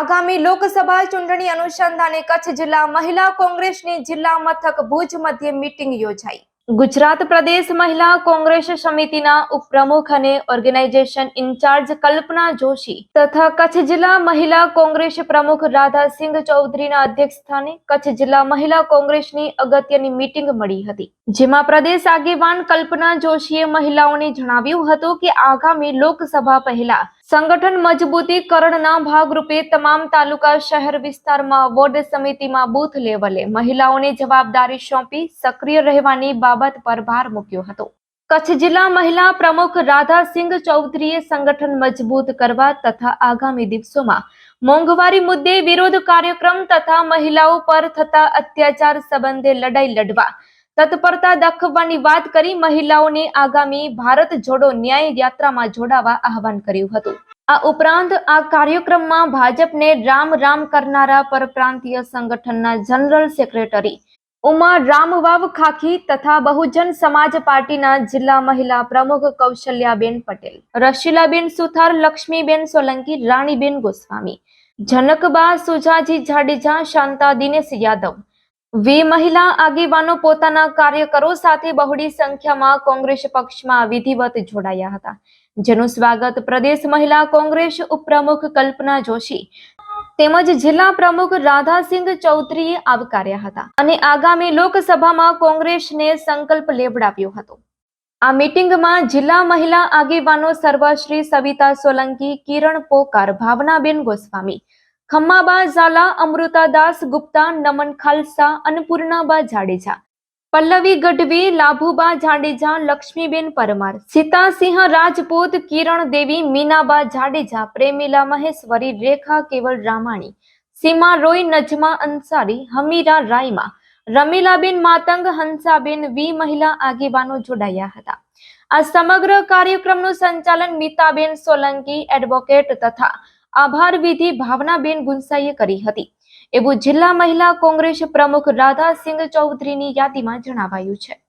આગામી લોકસભા ચૂંટણી અનુસંધાને કચ્છ જિલ્લા મહિલા કોંગ્રેસની જિલ્લા મથક ભુજ મધ્યે મીટિંગ યોજાઈ. ગુજરાત પ્રદેશ મહિલા કોંગ્રેસ સમિતિના ઉપપ્રમુખ અને ઓર્ગેનાઇઝેશન ઇન્ચાર્જ કલ્પના જોશી તથા કચ્છ જિલ્લા મહિલા કોંગ્રેસ પ્રમુખ રાધાસિંહ ચૌધરીના અધ્યક્ષસ્થાને કચ્છ જિલ્લા મહિલા કોંગ્રેસની અગત્યની મીટિંગ મળી હતી. જેમાં પ્રદેશ આગેવાન કલ્પના જોશીએ મહિલાઓને જણાવ્યું હતું કે આગામી લોકસભા પહેલા સંગઠન મજબૂતીકરણના ભાગરૂપે તમામ તાલુકા શહેર વિસ્તારમાં વોર્ડ સમિતિમાં બૂથ લેવલે મહિલાઓને જવાબદારી સોંપી સક્રિય રહેવાની બાબત પર ભાર મૂક્યો હતો. કચ્છ જિલ્લા મહિલા પ્રમુખ રાધાસિંહ ચૌધરીએ સંગઠન મજબૂત કરવા તથા આગામી દિવસોમાં મોંઘવારી મુદ્દે વિરોધ કાર્યક્રમ તથા મહિલાઓ પર થતા અત્યાચાર સંબંધે લડાઈ લડવા તત્પરતા દાખવવાની વાત કરી મહિલાઓને આગામી ભારત જોડો ન્યાય યાત્રામાં જોડાવા આહવાન કર્યું હતું. આ ઉપરાંત આ કાર્યક્રમમાં ભાજપને રામ રામ કરનારા પરપ્રાંતીય સંગઠનના જનરલ સેક્રેટરી ઉમા રામવાવ ખાખી તથા બહુજન સમાજ પાર્ટીના જિલ્લા મહિલા પ્રમુખ કૌશલ્યાબેન પટેલ, રશીલાબેન સુથાર, લક્ષ્મીબેન સોલંકી, રાણીબેન ગોસ્વામી, જનકબા સુજાજી જાડેજા શાંતા દિનેશ યાદવ વી મહિલા આગેવાનો પોતાના કાર્યકરો સાથે બહોળી સંખ્યામાં કોંગ્રેસ પક્ષમાં વિધિવત જોડાયા હતા, જેનું સ્વાગત પ્રદેશ મહિલા કોંગ્રેસ ઉપપ્રમુખ કલ્પના જોશી તેમજ જિલ્લા પ્રમુખ રાધાસિંહ ચૌધરીએ આવકાર્યા હતા અને આગામી લોકસભામાં કોંગ્રેસને સંકલ્પ લેવડાવ્યો હતો. આ મીટિંગમાં જિલ્લા મહિલા આગેવાનો સર્વશ્રી સવિતા સોલંકી, કિરણ પોકાર, ભાવનાબેન ગોસ્વામી ખમ્માબા ઝાલા, અમૃતાદાસ, ગુપ્તા, નમન ખાલસા અન્નપૂર્ણાબા જાડેજા. પલ્લવી ગઢવી, લાભુબા જાડેજા, લક્ષ્મીબેન પરમાર, સીતાસિંહ રાજપૂત, કિરણ દેવી, મીનાબા જાડેજા, પ્રેમિલા મહેશ્વરી, રેખા કેવલ રામાણી, સીમા રોય, નજમા અંસારી, હમીરા રાયમા, રમીલાબેન માતંગ, હંસાબેન વી મહિલા આગેવાનો જોડાયા હતા. આ સમગ્ર કાર્યક્રમનું સંચાલન મીતાબેન સોલંકી, એડવોકેટ તથા આભાર વિધિ ભાવનાબેન ગુંસાઈએ કરી હતી. એવું જિલ્લા મહિલા કોંગ્રેસ પ્રમુખ રાધાસિંહ ચૌધરીની યાદીમાં જણાવાયું છે.